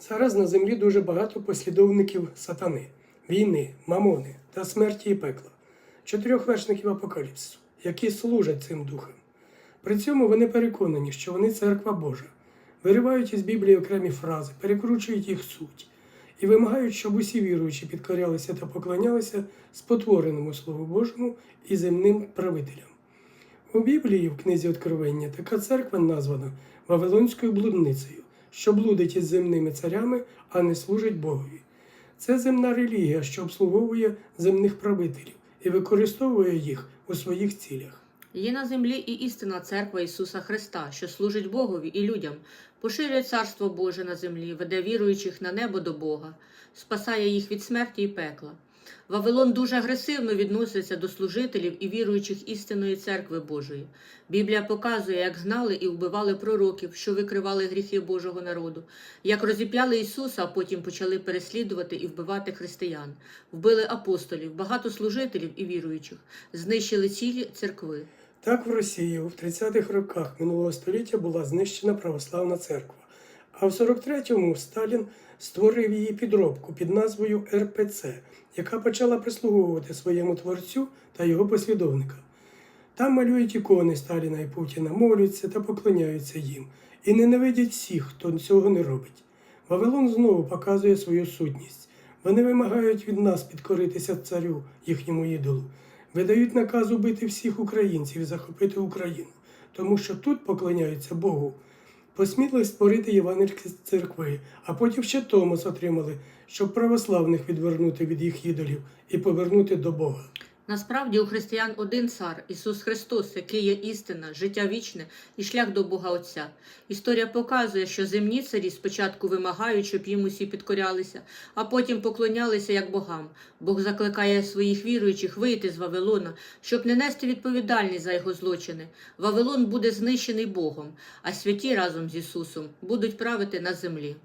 Зараз на землі дуже багато послідовників сатани, війни, мамони та смерті і пекла, чотирьох вершників апокаліпсису, які служать цим духам. При цьому вони переконані, що вони церква Божа, виривають із Біблії окремі фрази, перекручують їх суть і вимагають, щоб усі віруючі підкорялися та поклонялися спотвореному Слову Божому і земним правителям. У Біблії, в книзі Откровення, така церква названа Вавилонською блудницею, що блудить із земними царями, а не служить Богові. Це земна релігія, що обслуговує земних правителів і використовує їх у своїх цілях. Є на землі і істинна церква Ісуса Христа, що служить Богові і людям, поширює Царство Боже на землі, веде віруючих на небо до Бога, спасає їх від смерті і пекла. Вавилон дуже агресивно відноситься до служителів і віруючих істинної церкви Божої. Біблія показує, як гнали і вбивали пророків, що викривали гріхи Божого народу, як розіп'яли Ісуса, а потім почали переслідувати і вбивати християн, вбили апостолів, багато служителів і віруючих, знищили цілі церкви. Так в Росії у 30-х роках минулого століття була знищена православна церква, а в 43-му Сталін створив її підробку під назвою РПЦ, яка почала прислуговувати своєму творцю та його послідовникам. Там малюють ікони Сталіна і Путіна, молються та поклоняються їм, і ненавидять всіх, хто цього не робить. Вавилон знову показує свою сутність. Вони вимагають від нас підкоритися царю, їхньому ідолу. Видають наказ убити всіх українців і захопити Україну, тому що тут поклоняються Богу. Посміли створити євангельські церкви, а потім ще Томас отримали, щоб православних відвернути від їх ідолів і повернути до Бога. Насправді у християн один цар Ісус Христос, який є істина, життя вічне і шлях до Бога Отця. Історія показує, що земні царі спочатку вимагають, щоб їм усі підкорялися, а потім поклонялися як богам. Бог закликає своїх віруючих вийти з Вавилона, щоб не нести відповідальність за його злочини. Вавилон буде знищений Богом, а святі разом з Ісусом будуть правити на землі.